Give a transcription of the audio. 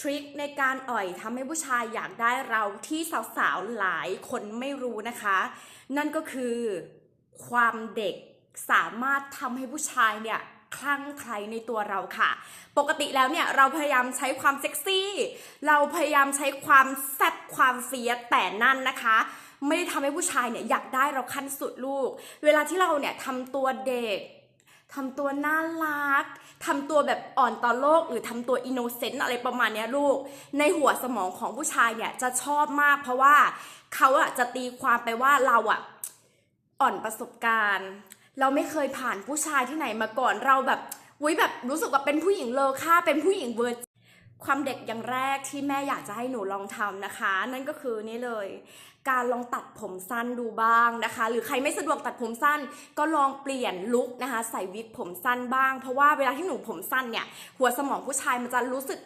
ทริคในการอ่อยทำให้ผู้ชายอยากได้เราที่สาวๆหลายคนไม่รู้นะคะ นั่นก็คือความเด็กสามารถทำให้ผู้ชายเนี่ยคลั่งไคล้ในตัวเราค่ะ ปกติแล้วเนี่ยเราพยายามใช้ความเซ็กซี่ เราพยายามใช้ความแซ่บความเฟียแต่นั่นนะคะ ไม่ได้ทำให้ผู้ชายเนี่ยอยากได้เราขั้นสุดลูก เวลาที่เราเนี่ยทำตัวเด็ก ทำตัวน่ารัก ทำตัวแบบอ่อนต่อโลก หรือทำตัวอินโนเซนต์อะไรประมาณนี้ลูก ในหัวสมองของผู้ชายเนี่ยจะชอบมาก เพราะว่าเขาอะจะตีความไปว่าเราอะอ่อนประสบการณ์ เราไม่เคยผ่านผู้ชายที่ไหนมาก่อนเราแบบวุ้ยแบบรู้สึกว่าเป็นผู้หญิงเลอค่าเป็นผู้หญิงเวอร์ ความเด็กอย่างแรกที่แม่อยากจะให้หนูลองทำนะคะ นั่นก็คือนี่เลย การลองตัดผมสั้นดูบ้างนะคะ หรือใครไม่สะดวกตัดผมสั้น ก็ลองเปลี่ยนลุคนะคะ ใส่วิกผมสั้นบ้าง เพราะว่าเวลาที่หนูผมสั้นเนี่ย หัวสมองผู้ชายมันจะรู้สึก